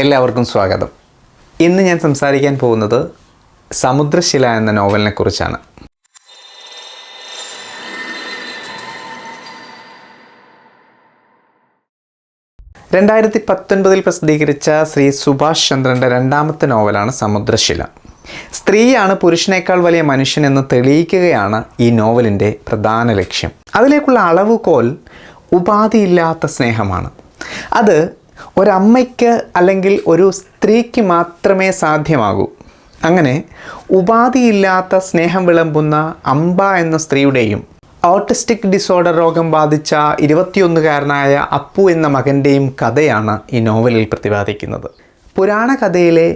എല്ലാവർക്കും സ്വാഗതം. ഇന്ന് ഞാൻ സംസാരിക്കാൻ പോകുന്നത് സമുദ്രശില എന്ന നോവലിനെ കുറിച്ചാണ്. രണ്ടായിരത്തി പത്തൊൻപതിൽ പ്രസിദ്ധീകരിച്ച ശ്രീ സുഭാഷ് ചന്ദ്രന്റെ രണ്ടാമത്തെ നോവലാണ് സമുദ്രശില. സ്ത്രീയാണ് പുരുഷനേക്കാൾ വലിയ മനുഷ്യൻ എന്ന് തെളിയിക്കുകയാണ് ഈ നോവലിന്റെ പ്രധാന ലക്ഷ്യം. അതിലേക്കുള്ള അളവുകോൽ ഉപാധിയില്ലാത്ത സ്നേഹമാണ്. അത് ഒരമ്മയ്ക്ക് അല്ലെങ്കിൽ ഒരു സ്ത്രീക്ക് മാത്രമേ സാധ്യമാകൂ. അങ്ങനെ ഉപാധിയില്ലാത്ത സ്നേഹം വിളമ്പുന്ന അംബ എന്ന സ്ത്രീയുടെയും ഓട്ടിസ്റ്റിക് ഡിസോർഡർ രോഗം ബാധിച്ച ഇരുപത്തിയൊന്നുകാരനായ അപ്പു എന്ന മകന്റെയും കഥയാണ് ഈ നോവലിൽ പ്രതിപാദിക്കുന്നത്. പുരാണ കഥയിലെ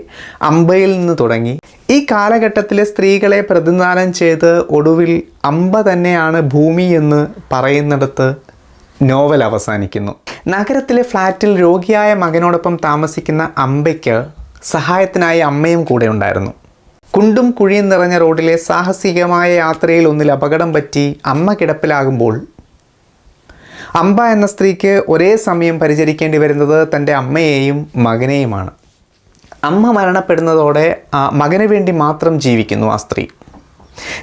അമ്പയിൽ നിന്ന് തുടങ്ങി ഈ കാലഘട്ടത്തിലെ സ്ത്രീകളെ പ്രതിനിധാനം ചെയ്ത് ഒടുവിൽ അമ്പ തന്നെയാണ് ഭൂമി എന്ന് പറയുന്നിടത്ത് നോവൽ അവസാനിക്കുന്നു. നഗരത്തിലെ ഫ്ലാറ്റിൽ രോഗിയായ മകനോടൊപ്പം താമസിക്കുന്ന അമ്പയ്ക്ക് സഹായത്തിനായി അമ്മയും കൂടെ ഉണ്ടായിരുന്നു. കുണ്ടും കുഴിയും നിറഞ്ഞ റോഡിലെ സാഹസികമായ യാത്രയിൽ ഒന്നിൽ അപകടം പറ്റി അമ്മ കിടപ്പിലാകുമ്പോൾ അമ്പ എന്ന സ്ത്രീക്ക് ഒരേ സമയം പരിചരിക്കേണ്ടി വരുന്നത് തന്റെ അമ്മയെയും മകനെയുമാണ്. അമ്മ മരണപ്പെടുന്നതോടെ മകന് വേണ്ടി മാത്രം ജീവിക്കുന്നു ആ സ്ത്രീ.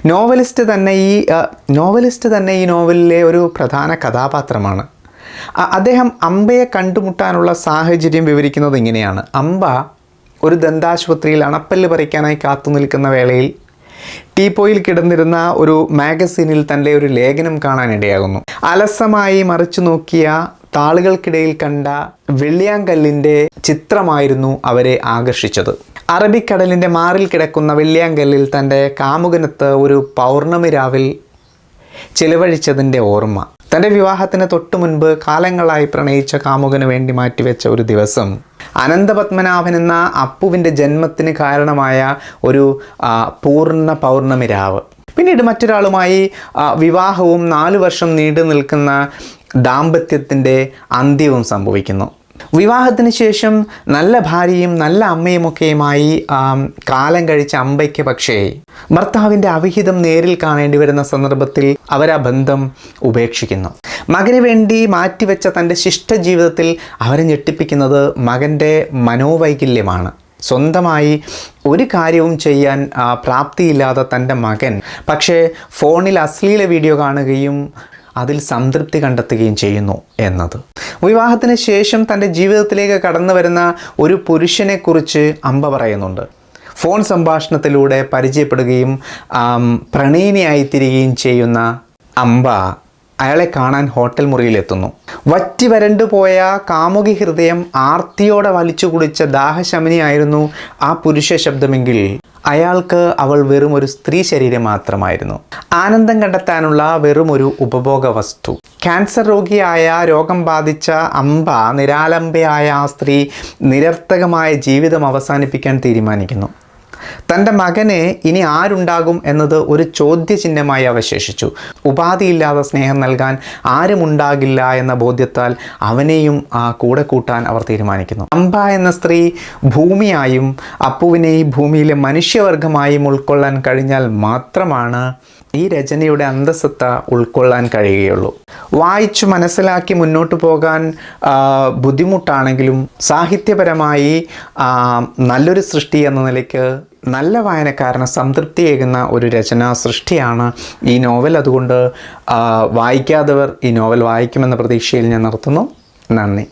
നോവലിസ്റ്റ് തന്നെ ഈ നോവലിസ്റ്റ് തന്നെ ഈ നോവലിലെ ഒരു പ്രധാന കഥാപാത്രമാണ്. അദ്ദേഹം അമ്പയെ കണ്ടുമുട്ടാനുള്ള സാഹചര്യം വിവരിക്കുന്നത് ഇങ്ങനെയാണ്. അമ്പ ഒരു ദന്താശുപത്രിയിൽ അണപ്പല്ല് പറിക്കാനായി കാത്തു നിൽക്കുന്ന വേളയിൽ ടീപ്പോയിൽ കിടന്നിരുന്ന ഒരു മാഗസീനിൽ തന്റെ ഒരു ലേഖനം കാണാനിടയാകുന്നു അലസമായി മറിച്ചു നോക്കിയ താളുകൾക്കിടയിൽ കണ്ട വെള്ളിയാങ്കല്ലിന്റെ ചിത്രമായിരുന്നു അവരെ ആകർഷിച്ചത്. അറബിക്കടലിന്റെ മാറിൽ കിടക്കുന്ന വെള്ളിയാങ്കല്ലിൽ തന്റെ കാമുകനത്ത് ഒരു പൗർണമി രാവിൽ ചിലവഴിച്ചതിന്റെ ഓർമ്മ. തന്റെ വിവാഹത്തിന് തൊട്ടു മുൻപ് കാലങ്ങളായി പ്രണയിച്ച കാമുകന് വേണ്ടി മാറ്റിവെച്ച ഒരു ദിവസം. അനന്തപത്മനാഭൻ എന്ന അപ്പുവിന്റെ ജന്മത്തിന് കാരണമായ ഒരു പൂർണ പൗർണമി രാവ്. പിന്നീട് മറ്റൊരാളുമായി വിവാഹവും നാലു വർഷം നീണ്ടു നിൽക്കുന്ന ദാമ്പത്യത്തിന്റെ അന്ത്യവും സംഭവിക്കുന്നു. വിവാഹത്തിന് ശേഷം നല്ല ഭാര്യയും നല്ല അമ്മയുമൊക്കെയുമായി കാലം കഴിച്ച അമ്പയ്ക്ക് പക്ഷേ ഭർത്താവിന്റെ അവിഹിതം നേരിൽ കാണേണ്ടി വരുന്ന സന്ദർഭത്തിൽ അവരാ ബന്ധം ഉപേക്ഷിക്കുന്നു. മകന് വേണ്ടി മാറ്റിവെച്ച തന്റെ ശിഷ്ടജീവിതത്തിൽ അവരെ ഞെട്ടിപ്പിക്കുന്നത് മകന്റെ മനോവൈകല്യമാണ്. സ്വന്തമായി ഒരു കാര്യവും ചെയ്യാൻ പ്രാപ്തിയില്ലാതെ പ്രാപ്തിയില്ലാത്ത തന്റെ മകൻ. പക്ഷേ ഫോണിൽ അശ്ലീല വീഡിയോ കാണുകയും അതിൽ സംതൃപ്തി കണ്ടെത്തുകയും ചെയ്യുന്നു എന്നത്. വിവാഹത്തിന് ശേഷം തന്റെ ജീവിതത്തിലേക്ക് കടന്നു വരുന്ന ഒരു പുരുഷനെക്കുറിച്ച് അമ്പ പറയുന്നുണ്ട്. ഫോൺ സംഭാഷണത്തിലൂടെ പരിചയപ്പെടുകയും പ്രണയിനിയായിത്തീരുകയും ചെയ്യുന്ന അമ്പ അയാളെ കാണാൻ ഹോട്ടൽ മുറിയിലെത്തുന്നു. വറ്റി വരണ്ടു പോയ കാമുകി ഹൃദയം ആർത്തിയോടെ വലിച്ചു കുടിച്ച ദാഹശമനിയായിരുന്നു ആ പുരുഷ ശബ്ദമെങ്കിൽ. അയാൾക്ക് അവൾ വെറും ഒരു സ്ത്രീ ശരീരം മാത്രമായിരുന്നു. ആനന്ദം കണ്ടെത്താനുള്ള വെറും ഒരു ഉപഭോഗ വസ്തു ക്യാൻസർ രോഗിയായ രോഗം ബാധിച്ച അമ്പ നിരാലംബയായ ആ സ്ത്രീ നിരർത്ഥകമായ ജീവിതം അവസാനിപ്പിക്കാൻ തീരുമാനിക്കുന്നു. തന്റെ മകനെ ഇനി ആരുണ്ടാകും എന്നത് ഒരു ചോദ്യചിഹ്നമായി അവശേഷിച്ചു. ഉപാധിയില്ലാതെ സ്നേഹം നൽകാൻ ആരുമുണ്ടാകില്ല എന്ന ബോധ്യത്താൽ അവനെയും ആ കൂടെ കൂട്ടാൻ അവർ തീരുമാനിക്കുന്നു. അമ്പ എന്ന സ്ത്രീ ഭൂമിയായും അപ്പുവിനെ ഈ ഭൂമിയിലെ മനുഷ്യവർഗമായും ഉൾക്കൊള്ളാൻ കഴിഞ്ഞാൽ മാത്രമാണ് ഈ രചനയുടെ അന്തസത്ത ഉൾക്കൊള്ളാൻ കഴിയുകയുള്ളൂ. വായിച്ചു മനസ്സിലാക്കി മുന്നോട്ട് പോകാൻ ബുദ്ധിമുട്ടാണെങ്കിലും സാഹിത്യപരമായി നല്ലൊരു സൃഷ്ടി എന്ന നിലയ്ക്ക് നല്ല വായനക്കാരന് സംതൃപ്തിയേകുന്ന ഒരു രചനാ സൃഷ്ടിയാണ് ഈ നോവൽ. അതുകൊണ്ട് വായിക്കാത്തവർ ഈ നോവൽ വായിക്കുമെന്ന പ്രതീക്ഷയിൽ ഞാൻ നിർത്തുന്നു. നന്ദി.